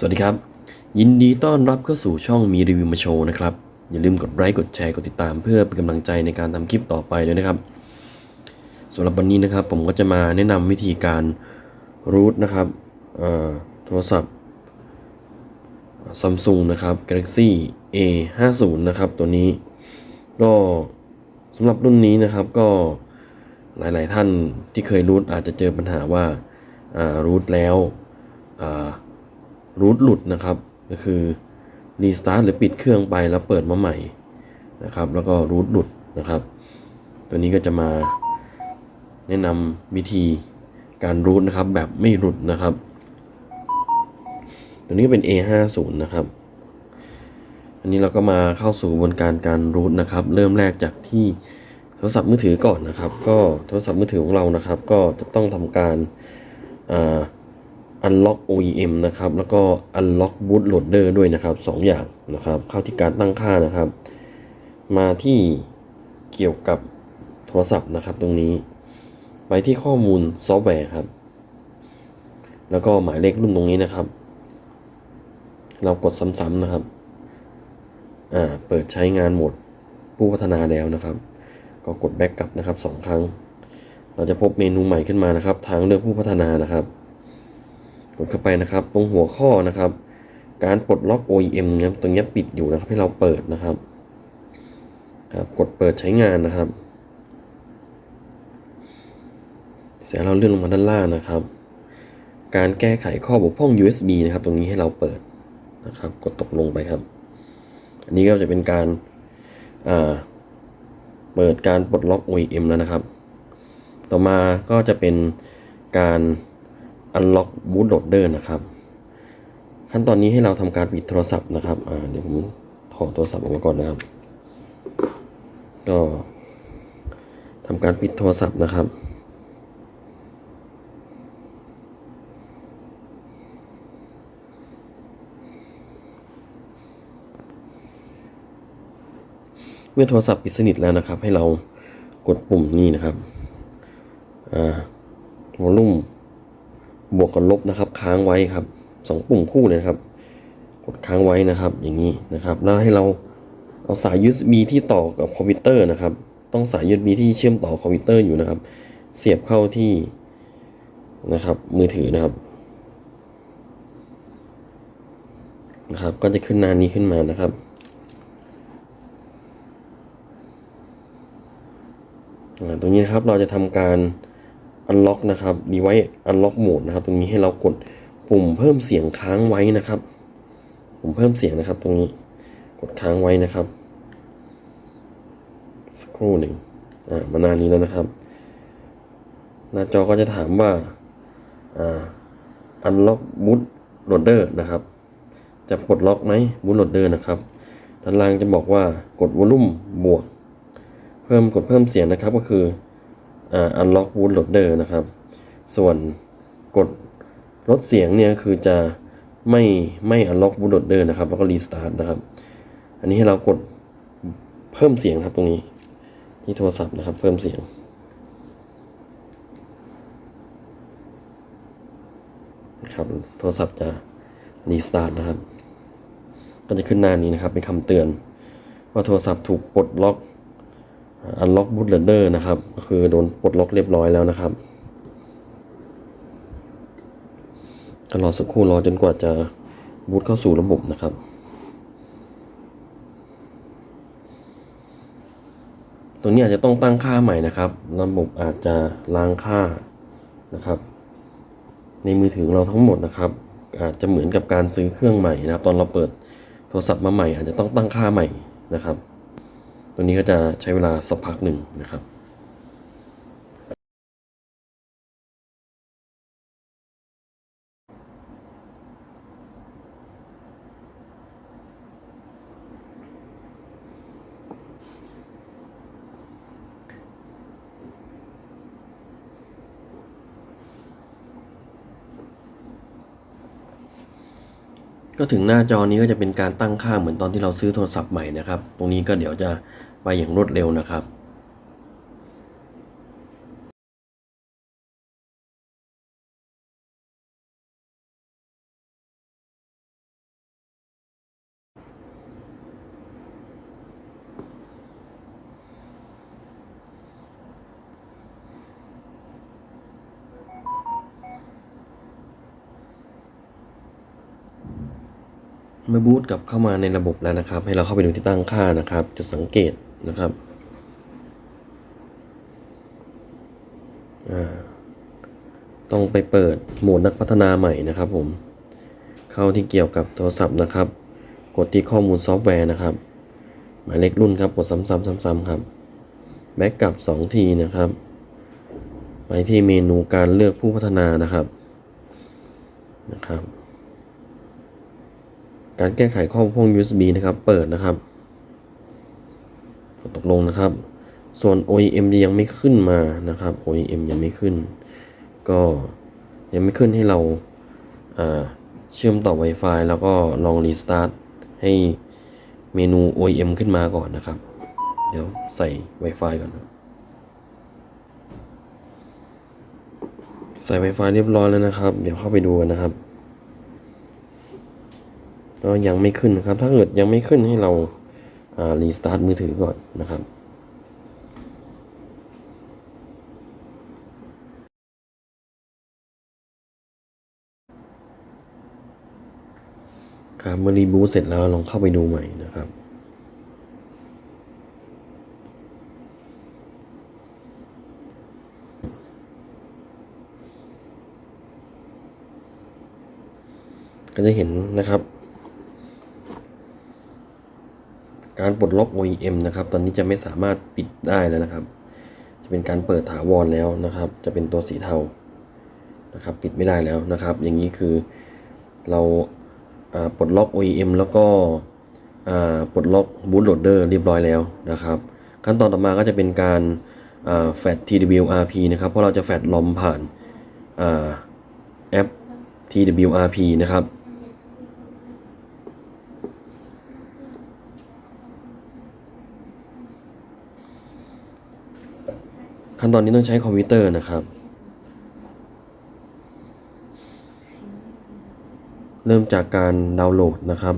สวัสดีครับ ยินดีต้อนรับเข้าสู่ช่องมีรีวิวมาโชว์นะครับ อย่าลืมกดไลค์กดแชร์กดติดตามเพื่อเป็นกำลังใจในการทำคลิปต่อไปด้วยนะครับสำหรับวันนี้นะครับ ผมก็จะมาแนะนำวิธีการรูทนะครับโทรศัพท์ซัมซุงนะครับ Galaxy A 5 0นะครับ ตัวนี้ก็สำหรับรุ่นนี้นะครับก็หลาย ๆ ท่านที่เคยรูทอาจจะเจอปัญหาว่ารูทแล้ว รูทหลุดนะครับ ก็คือรีสตาร์ทหรือปิดเครื่องไปแล้วเปิดมาใหม่นะครับ แล้วก็รูทหลุดนะครับ ตัวนี้ก็จะมาแนะนำวิธีการรูทนะครับ แบบไม่หลุดนะครับ ตัวนี้ก็เป็น A50 นะครับ อันนี้เราก็มาเข้าสู่กระบวนการการรูทนะครับ เริ่มแรกจากที่โทรศัพท์มือถือก่อนนะครับ ก็โทรศัพท์มือถือของเรานะครับ ก็จะต้องทำการอ่า Unlock OEM นะครับแล้วก็ Unlock Bootloader ด้วยนะครับสองอย่างนะครับเข้าที่การตั้งค่านะครับ มาที่เกี่ยวกับโทรศัพท์นะครับตรงนี้ ไปที่ข้อมูลซอฟต์แวร์ครับ แล้วก็หมายเลขรุ่นตรงนี้นะครับ เรากดซ้ำๆนะครับอ่าเปิดใช้งานโหมดผู้พัฒนาแล้วนะครับ ก็กดแบ็กกลับนะครับสองครั้ง เราจะพบเมนูใหม่ขึ้นมานะครับ ทางเลือกผู้พัฒนานะครับ กดเข้าไปนะครับ ตรงหัวข้อนะครับ การปลดล็อก OEM นะครับตรงนี้ปิดอยู่นะครับ ให้เราเปิดนะครับครับกดเปิดใช้งานนะครับเสร็จแล้วเราเลื่อนลงมาด้านล่างนะครับ การแก้ไขข้อบกพร่อง USB นะครับ ตรงนี้ให้เราเปิดนะครับ กดตกลงไปครับ อันนี้ก็จะเป็นการอ่าเปิดการปลดล็อก OEM แล้วนะครับ ต่อมาก็จะเป็นการ Unlock Bootloader นะครับ ขั้นตอนนี้ให้เราทำการปิดโทรศัพท์นะครับเดี๋ยวผมถอดโทรศัพท์ออกมาก่อนนะครับ ก็ทำการปิดโทรศัพท์นะครับเมื่อโทรศัพท์ปิดสนิทแล้วนะครับ ให้เรากดปุ่มนี้นะครับ อ่าวอลลุ่ม บวกกับลบนะครับค้างไว้ครับสองปุ่มคู่เลยครับกดค้างไว้นะครับอย่างนี้นะครับ แล้วให้เราเอาสาย USB ที่ต่อกับคอมพิวเตอร์นะครับ ต้องสาย USB ที่เชื่อมต่อคอมพิวเตอร์อยู่นะครับ เสียบเข้าที่นะครับ มือถือนะครับนะครับ ก็จะขึ้นหน้านี้ขึ้นมานะครับ ตรงนี้นะครับเราจะทำการ unlock นะครับ device unlock mode นะครับ ตรงนี้ให้เรากดปุ่มเพิ่มเสียงค้างไว้นะครับปุ่มเพิ่มเสียงนะครับ ตรงนี้กดค้างไว้นะครับ สักครู่หนึ่งอ่ามานานี้แล้วนะครับ หน้าจอก็จะถามว่าอ่า unlock boot loader นะครับ จะปลดล็อกไหม boot loader นะครับด้านล่างจะบอกว่ากดวอลลุ่มบวก เพิ่มกดเพิ่มเสียงนะครับก็คือ อ่า unlock bootloader นะครับ ส่วนกดลดเสียงเนี่ยคือจะไม่ไม่ unlock bootloader นะครับ แล้วก็ restart นะครับ อันนี้ให้เรากดเพิ่มเสียงครับตรงนี้ที่โทรศัพท์นะครับ เพิ่มเสียงนะครับโทรศัพท์จะ restart นะครับ ก็จะขึ้นหน้านี้นะครับเป็นคำเตือน ว่าโทรศัพท์ถูกปลดล็อก Unlock Bootloader นะครับ ก็คือโดนปลดล็อกเรียบร้อยแล้วนะครับก็รอสักครู่รอจนกว่าจะบูตเข้าสู่ระบบนะครับ ตรงนี้อาจจะต้องตั้งค่าใหม่นะครับ ระบบอาจจะล้างค่านะครับ ในมือถือเราทั้งหมดนะครับ อาจจะเหมือนกับการซื้อเครื่องใหม่นะครับ ตอนเราเปิดโทรศัพท์มาใหม่ อาจจะต้องตั้งค่าใหม่นะครับ ตัวนี้ก็จะใช้เวลาสักพักหนึ่งนะครับก็ถึงหน้าจอนี้ก็จะเป็นการตั้งค่าเหมือนตอนที่เราซื้อโทรศัพท์ใหม่นะครับ ตรงนี้ก็เดี๋ยวจะ ไปอย่างรวดเร็วนะครับเมื่อบูตกลับเข้ามาในระบบแล้วนะครับ ให้เราเข้าไปดูที่ตั้งค่านะครับ จะสังเกต นะครับต้องไปเปิดโหมดนักพัฒนาใหม่นะครับผม เข้าที่เกี่ยวกับโทรศัพท์นะครับ กดที่ข้อมูลซอฟต์แวร์นะครับ หมายเลขรุ่นครับกดซ้ำๆซ้ำๆครับแบ็กกลับ 2 ทีนะครับ ไปที่เมนูการเลือกผู้พัฒนานะครับนะครับ การแก้ไขข้อพร่อง USB นะครับ เปิดนะครับ ตกลงนะครับ ส่วน OEM ยังไม่ขึ้นมานะครับ OEM ยังไม่ขึ้น ก็ยังไม่ขึ้นให้เราเชื่อมต่อ Wi-Fi แล้วก็ลองรีสตาร์ทให้เมนู OEM ขึ้นมาก่อนนะครับ เดี๋ยวใส่ Wi-Fi ก่อนนะใส่ Wi-Fi เรียบร้อยแล้วนะครับ เดี๋ยวเข้าไปดูนะครับก็ยังไม่ขึ้นนะครับ ถ้าเกิดยังไม่ขึ้นให้เรา รีสตาร์ทมือถือก่อนนะครับครับเมื่อรีบูตเสร็จแล้วลองเข้าไปดูใหม่นะครับก็จะเห็นนะครับ การปลดล็อก OEM นะครับ ตอนนี้จะไม่สามารถปิดได้แล้วนะครับ จะเป็นการเปิดถาวรแล้วนะครับ จะเป็นตัวสีเทานะครับ ปิดไม่ได้แล้วนะครับ อย่างนี้คือเราปลดล็อก OEM แล้วก็ปลดล็อก bootloader เรียบร้อยแล้วนะครับ ขั้นตอนต่อมาก็จะเป็นการแฟด TWRP นะครับ เพราะเราจะแฟดลอมผ่านอแอป TWRP นะครับ ขั้นตอนนี้ต้องใช้คอมพิวเตอร์นะครับ เริ่มจากการดาวน์โหลดนะครับ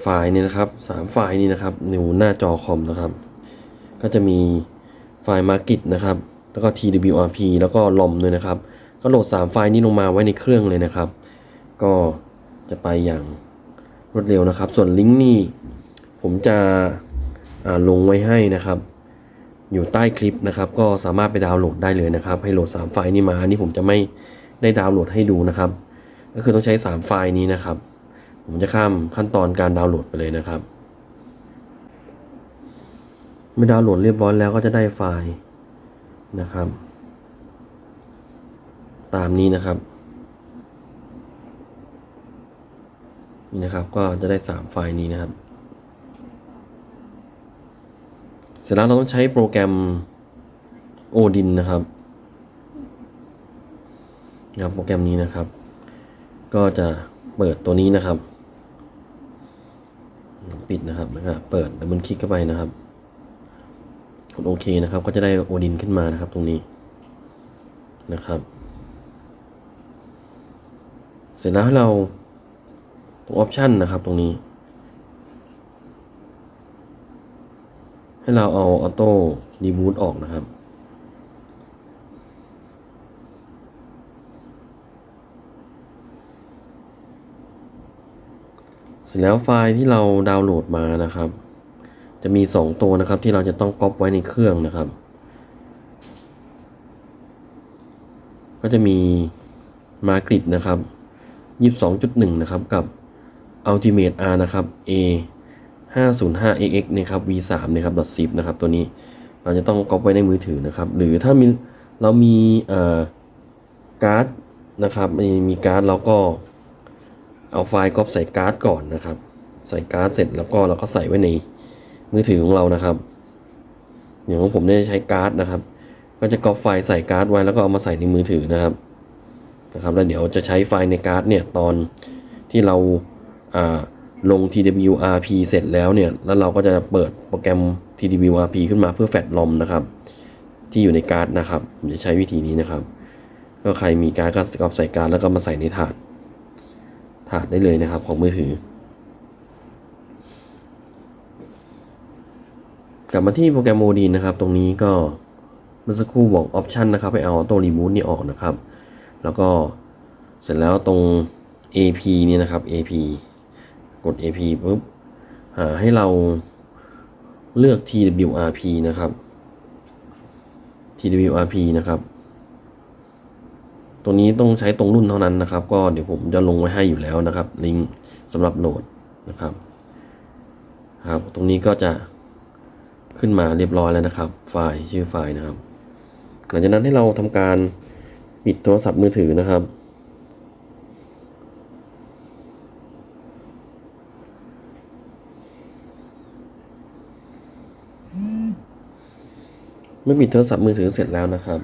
ไฟล์นี้นะครับสามไฟล์นี้นะครับอยู่หน้าจอคอมนะครับ ก็จะมีไฟล์ Market นะครับ แล้วก็ TWRP แล้วก็ LOM ด้วยนะครับ ก็โหลด 3 ไฟล์นี้ลงมาไว้ในเครื่องเลยนะครับ ก็จะไปอย่างรวดเร็วนะครับ ส่วนลิงก์นี่ผมจะ ลงไว้ให้นะครับ อยู่ใต้คลิปนะครับ ก็สามารถไปดาวน์โหลดได้เลยนะครับ ให้โหลด 3 ไฟล์นี้มาอันนี้ผมจะไม่ได้ดาวน์โหลดให้ดูนะครับ ก็คือต้องใช้ 3 ไฟล์นี้นะครับ ผมจะข้ามขั้นตอนการดาวน์โหลดไปเลยนะครับเมื่อดาวน์โหลดเรียบร้อยแล้วก็จะได้ไฟล์นะครับ ตามนี้นะครับนี่นะครับก็จะได้ 3 ไฟล์นี้นะครับ เสร็จแล้วเราต้องใช้โปรแกรม Odin นะครับนะครับโปรแกรมนี้นะครับ ก็จะเปิดตัวนี้นะครับ ปิดนะครับนะครับเปิดแล้วมันคลิกเข้าไปนะครับกดโอเคนะครับ ก็จะได้โอดินขึ้นมานะครับ ตรงนี้นะครับ เสร็จแล้วให้เราตรงออปชันนะครับ ตรงนี้ ให้เราเอาออโต้รีบูตออกนะครับ เสร็จแล้วไฟล์ที่เราดาวน์โหลดมานะครับ จะมี 2 ตัวนะครับที่เราจะต้องก๊อปไว้ในเครื่องนะครับ ก็จะมี Margrit นะครับ 22.1 นะครับกับ Ultimate R นะครับ A 505 AX นะครับ V3 นะครับ .zip นะครับตัวนี้เราจะต้องก๊อปไว้ในมือถือนะครับ หรือถ้ามีเรามีเอ่อการ์ดนะครับมีมีการ์ดแล้วก็เอาไฟล์ก๊อปใส่การ์ดก่อนนะครับ ใส่การ์ดเสร็จแล้วก็เราก็ใส่ไว้ในมือถือของเรานะครับ อย่างของผมเนี่ยใช้การ์ดนะครับ ก็จะก๊อปไฟล์ใส่การ์ดไว้แล้วก็เอามาใส่ในมือถือนะครับนะครับ แล้วเดี๋ยวจะใช้ไฟล์ในการ์ดเนี่ยตอนที่เราอ่า ลง TWRP เสร็จแล้วเนี่ย แล้วเราก็จะเปิดโปรแกรม TWRP ขึ้นมาเพื่อแฟดลอมนะครับ ที่อยู่ในการ์ดนะครับผมจะใช้วิธีนี้นะครับ ก็ใครมีการ์ดก็กอปใส่การ์ดแล้วก็มาใส่ในถาด ถาดได้เลยนะครับของมือถือ กลับมาที่โปรแกรมโมดีนนะครับ ตรงนี้ก็เมื่อสักครู่บอกออปชันนะครับให้เอาออโต้รีบูตนี่ออกนะครับ แล้วก็เสร็จแล้วตรง AP นี่นะครับ AP กด AP ปุ๊บหาให้เราเลือก TWRP นะครับ TWRP นะครับ ตัวนี้ต้องใช้ตรงรุ่นเท่านั้นนะครับ ก็เดี๋ยวผมจะลงไว้ให้อยู่แล้วนะครับ ลิงก์สำหรับโหลดนะครับ ครับ ตรงนี้ก็จะขึ้นมาเรียบร้อยแล้วนะครับ ไฟล์ชื่อไฟล์นะครับ หลังจากนั้นให้เราทำการปิดโทรศัพท์มือถือนะครับ เมื่อปิดโทรศัพท์มือถือเสร็จแล้วนะครับ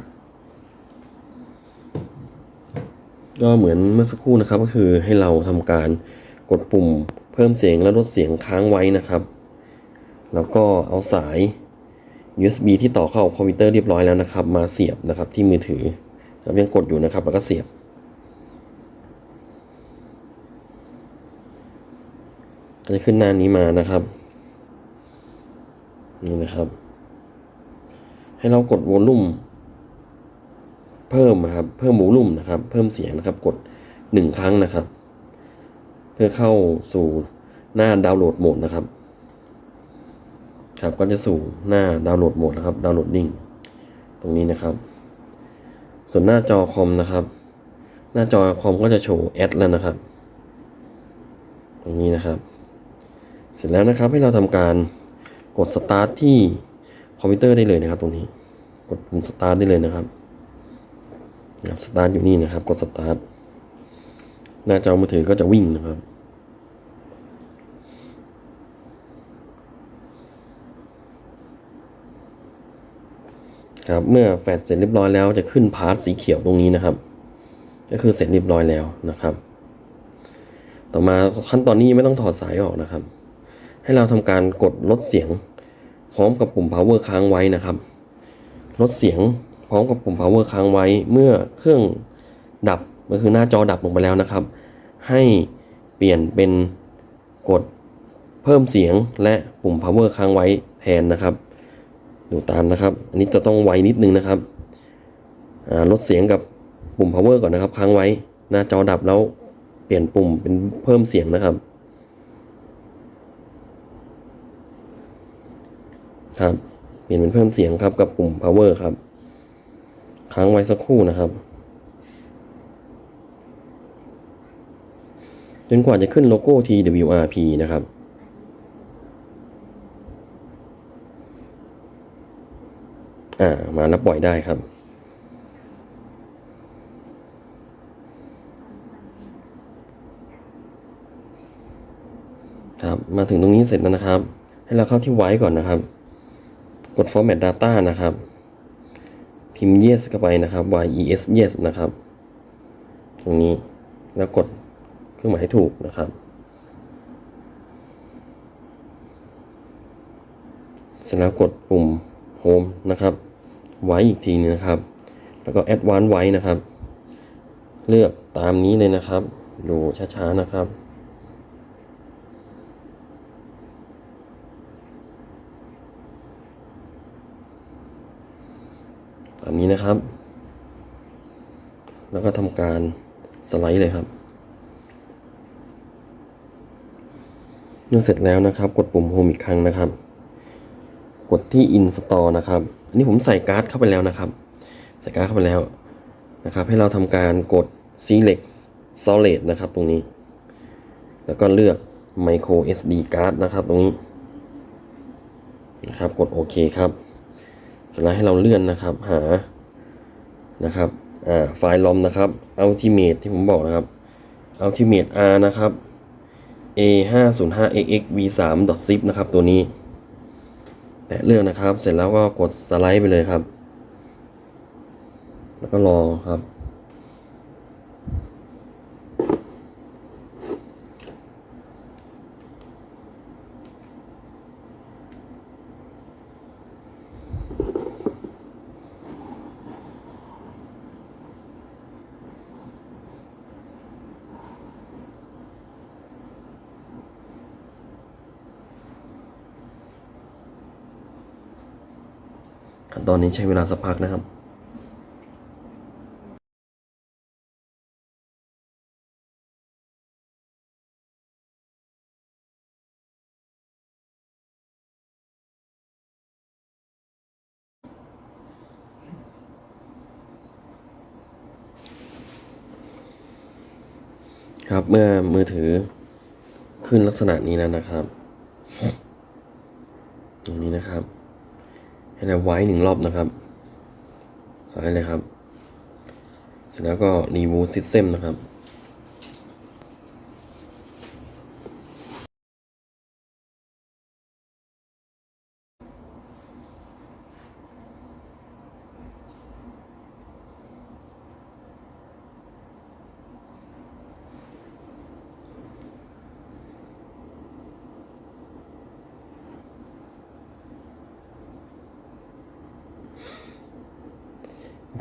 ก็เหมือนเมื่อสักครู่นะครับ ก็คือให้เราทำการกดปุ่มเพิ่มเสียงและลดเสียงค้างไว้นะครับ แล้วก็เอาสาย USB ที่ต่อเข้าคอมพิวเตอร์เรียบร้อยแล้วนะครับ มาเสียบนะครับที่มือถือครับยังกดอยู่นะครับ แล้วก็เสียบ ก็จะขึ้นหน้านี้มานะครับ นี่นะครับ ให้เรากดวอลลุ่มเพิ่มนะครับ เพิ่มวอลลุ่มนะครับ เพิ่มเสียงนะครับ กดหนึ่งครั้งนะครับ เพื่อเข้าสู่หน้าดาวน์โหลดโหมดนะครับ ครับก็จะสู่หน้าดาวน์โหลดโหมดนะครับ ดาวน์โหลดดิ้งตรงนี้นะครับ ส่วนหน้าจอคอมนะครับ หน้าจอคอมก็จะโชว์แอดแล้วนะครับ ตรงนี้นะครับ เสร็จแล้วนะครับให้เราทำการกดสตาร์ทที่ คอมพิวเตอร์ได้เลยนะครับ ตรงนี้ กดปุ่มสตาร์ทได้เลยนะครับนะครับสตาร์ทอยู่นี่นะครับ กดสตาร์ทหน้าจอมือถือก็จะวิ่งนะครับครับเมื่อแฟดเสร็จเรียบร้อยแล้วจะขึ้นพาร์ทสีเขียวตรงนี้นะครับ ก็คือเสร็จเรียบร้อยแล้วนะครับ ต่อมาขั้นตอนนี้ไม่ต้องถอดสายออกนะครับ ให้เราทำการกดลดเสียง พร้อมกับปุ่ม power ค้างไว้นะครับ ลดเสียงพร้อมกับปุ่ม power ค้างไว้ เมื่อเครื่องดับก็คือหน้าจอดับลงไปแล้วนะครับ ให้เปลี่ยนเป็นกดเพิ่มเสียงและปุ่ม power ค้างไว้แทนนะครับ ดูตามนะครับ อันนี้จะต้องไวนิดนึงนะครับลดเสียงกับปุ่ม power ก่อนนะครับ ค้างไว้ หน้าจอดับแล้วเปลี่ยนปุ่มเป็นเพิ่มเสียงนะครับ ครับ เปลี่ยนเป็นเพิ่มเสียงครับกับปุ่ม power ครับ ค้างไว้สักครู่นะครับ จนกว่าจะขึ้นโลโก้ TWRP นะครับอ่ามาแล้วปล่อยได้ครับ ครับ มาถึงตรงนี้เสร็จแล้วนะครับ ให้เราเข้าที่ไว้ก่อนนะครับ ด format data นะครับ พิมพ์ yes เข้าไปนะครับ yes yes นะครับ ตรงนี้แล้วกดเครื่องหมายถูกนะครับ เสร็จแล้วกดปุ่ม home นะครับ ไว้อีกทีนึงนะครับ แล้วก็ advanced ไว้นะครับ เลือกตามนี้เลยนะครับ ดูช้าๆนะครับ ตามนี้นะครับ แล้วก็ทำการสไลด์เลยครับ เมื่อเสร็จแล้วนะครับ กดปุ่ม Home อีกครั้งนะครับ กดที่ Install นะครับอันนี้ผมใส่การ์ดเข้าไปแล้วนะครับ ใส่การ์ดเข้าไปแล้วนะครับ ให้เราทำการกด Select Solid นะครับ ตรงนี้ แล้วก็เลือก Micro SD card นะครับ ตรงนี้นะครับ กดโอเคครับ สร็จแล้วให้เราเลื่อนนะครับ หานะครับอ่าไฟล์ลอมนะครับ Ultimate ที่ผมบอกนะครับ Ultimate R นะครับ A 5 0 5 xx v 3 zip นะครับ ตัวนี้ แตะเลือกนะครับ เสร็จแล้วก็กดสไลด์ไปเลยครับ แล้วก็รอครับ ตอนนี้ใช้เวลาสักพักนะครับครับเมื่อมือถือขึ้นลักษณะนี้แล้วนะครับ ตรงนี้นะครับ ให้เราไว้หนึ่งรอบนะครับสายเลยครับ เสร็จแล้วก็รีวู system นะครับ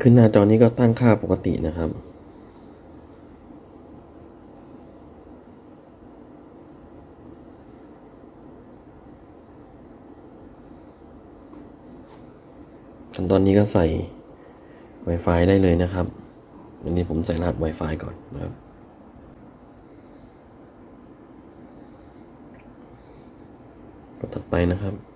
ขึ้นหน้าจอนี้ก็ตั้งค่าปกตินะครับ ขั้นตอนนี้ก็ใส่ Wi-Fi ได้เลยนะครับ วันนี้ผมใส่รหัส Wi-Fi ก่อนนะครับกดถัดไปนะครับ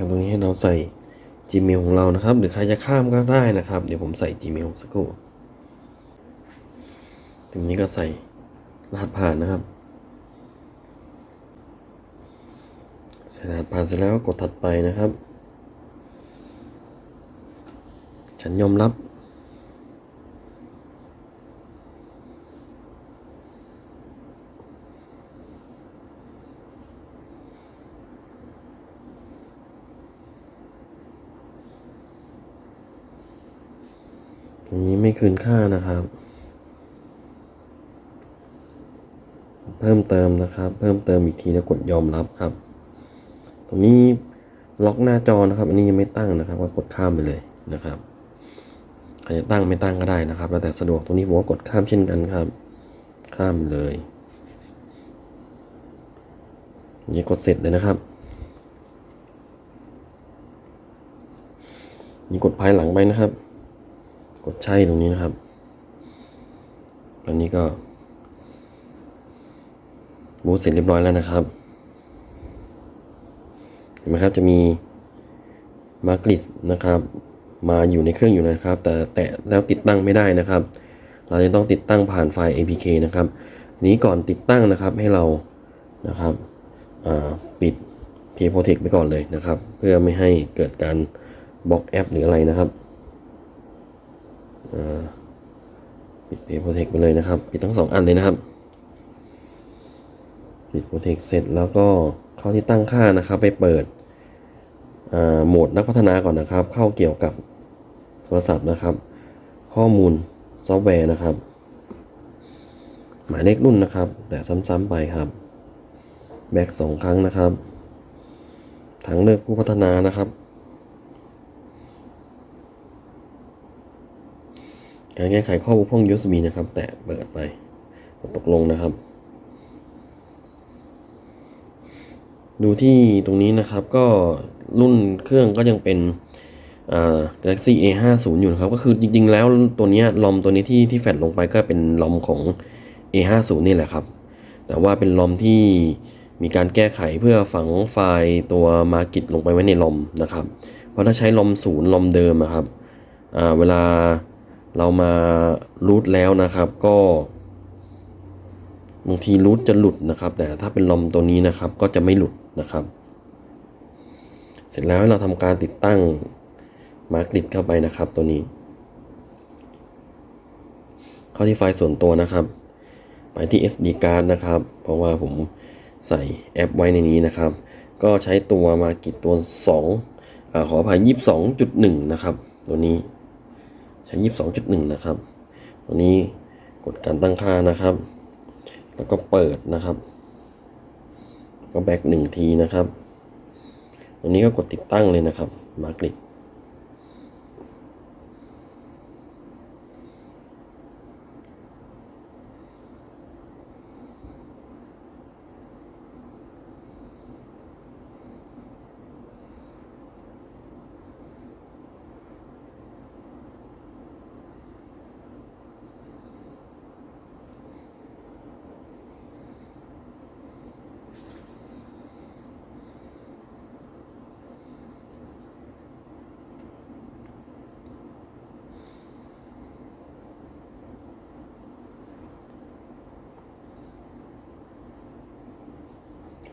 ทางตรงนี้ให้เราใส่ Gmail ของเรานะครับ หรือใครจะข้ามก็ได้นะครับ เดี๋ยวผมใส่ Gmail สักครู่ตรงนี้ก็ใส่รหัสผ่านนะครับ ใส่รหัสผ่านเสร็จแล้วก็กดถัดไปนะครับ ฉันยอมรับ ตรงนี้ไม่คืนค่านะครับ เพิ่มเติมนะครับ เพิ่มเติมอีกทีแล้วกดยอมรับครับ ตรงนี้ล็อกหน้าจอนะครับ อันนี้ยังไม่ตั้งนะครับ ก็กดข้ามไปเลยนะครับใครจะตั้งไม่ตั้งก็ได้นะครับ แล้วแต่สะดวกตรงนี้ผมก็กดข้ามเช่นกันครับ ข้ามเลยนี่กดเสร็จเลยนะครับนี่กดภายหลังไปนะครับ ดใช่ตรงนี้นะครับ ตอนนี้ก็ บูตเสร็จเรียบร้อยแล้วนะครับ เห็นไหมครับจะมีมาร์กลิสนะครับ มาอยู่ในเครื่องอยู่นะครับ แต่แตะแล้วติดตั้งไม่ได้นะครับ เราจะต้องติดตั้งผ่านไฟล์ APK นะครับ นี้ก่อนติดตั้งนะครับให้เรานะครับปิด p p r o t e c t ไปก่อนเลยนะครับ เพื่อไม่ให้เกิดการบล็อกแอปหรืออะไรนะครับ ปิดเพย์โปรเทคไปเลยนะครับ ปิดทั้งสองอันเลยนะครับ ปิดโปรเทคเสร็จแล้วก็เข้าที่ตั้งค่านะครับ ไปเปิดโหมดนักพัฒนาก่อนนะครับ เข้าเกี่ยวกับโทรศัพท์นะครับ ข้อมูลซอฟต์แวร์นะครับ หมายเลขรุ่นนะครับ แต่ซ้ำๆไปครับแบ็กสองครั้งนะครับ ทางเลือกผู้พัฒนานะครับ การแก้ไขข้อบกพร่อง USB นะครับ แตะเปิดไปตกลงนะครับ ดูที่ตรงนี้นะครับก็รุ่นเครื่องก็ยังเป็นอ่า Galaxy A50 อยู่นะครับ ก็คือจริง ๆ แล้วตัวนี้ลอมตัวนี้ที่ที่แฟดลงไปก็เป็นลอมของ A50 นี่แหละครับ แต่ว่าเป็นลอมที่มีการแก้ไขเพื่อฝังไฟล์ตัวมากิ t ลงไปไว้ในลอมนะครับ เพราะถ้าใช้ลอมศูนย์ลอมเดิมอะครับอ่าเวลา เรามารูทแล้วนะครับก็บางทีรูทจะหลุดนะครับ แต่ถ้าเป็นลอมตัวนี้นะครับ ก็จะไม่หลุดนะครับ เสร็จแล้วเราทำการติดตั้งมาร์กลิดเข้าไปนะครับตัวนี้ เข้าที่ไฟล์ส่วนตัวนะครับ ไปที่ SD card นะครับ เพราะว่าผมใส่แอปไว้ในนี้นะครับ ก็ใช้ตัวมากิดตัว2อ่าขออภัย22.1 นะครับ ตัวนี้ ใช้22.1นะครับ ตัวนี้กดการตั้งค่านะครับ แล้วก็เปิดนะครับ ก็แบกหนึ่งทีนะครับ ตัวนี้ก็กดติดตั้งเลยนะครับ มาคลิก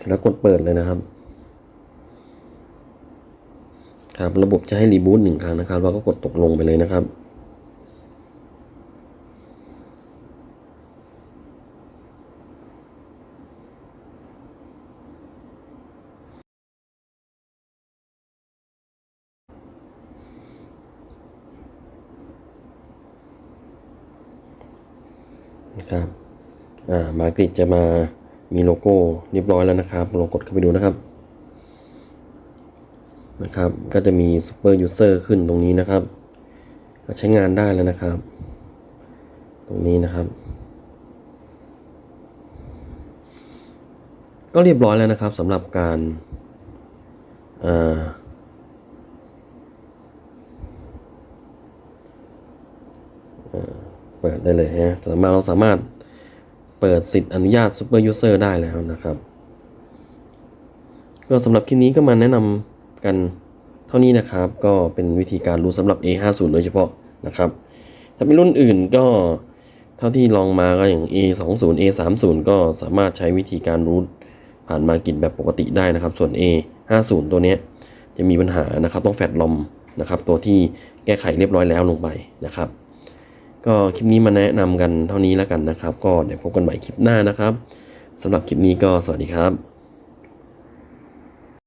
แล้วกดเปิดเลยนะครับ ครับ ระบบจะให้รีบูตหนึ่งครั้งนะครับ เราก็กดตกลงไปเลยนะครับนะครับอ่ามากริดจะมา มีโลโก้เรียบร้อยแล้วนะครับลองกดเข้าไปดูนะครับนะครับ ก็จะมีซูเปอร์ยูเซอร์ขึ้นตรงนี้นะครับ ก็ใช้งานได้แล้วนะครับ ตรงนี้นะครับ ก็เรียบร้อยแล้วนะครับสำหรับการอ่าเปิดได้เลยฮะสามารถเราสามารถ เปิดสิทธิอนุญาต Super User ได้แล้วนะครับ ก็สำหรับคลิปนี้ก็มาแนะนำกันเท่านี้นะครับ ก็เป็นวิธีการรู้สำหรับ A50 โดยเฉพาะนะครับ ถ้าเป็นรุ่นอื่นก็เท่าที่ลองมาก็อย่าง A20 A30 ก็สามารถใช้วิธีการรูทผ่านมากินแบบปกติได้นะครับ ส่วน A50 ตัวนี้จะมีปัญหานะครับ ต้องแฟดลอมนะครับ ตัวที่แก้ไขเรียบร้อยแล้วลงไปนะครับ ก็คลิปนี้มาแนะนำกันเท่านี้แล้วกันนะครับ ก็เดี๋ยวพบกันใหม่คลิปหน้านะครับสำหรับคลิปนี้ก็สวัสดีครับ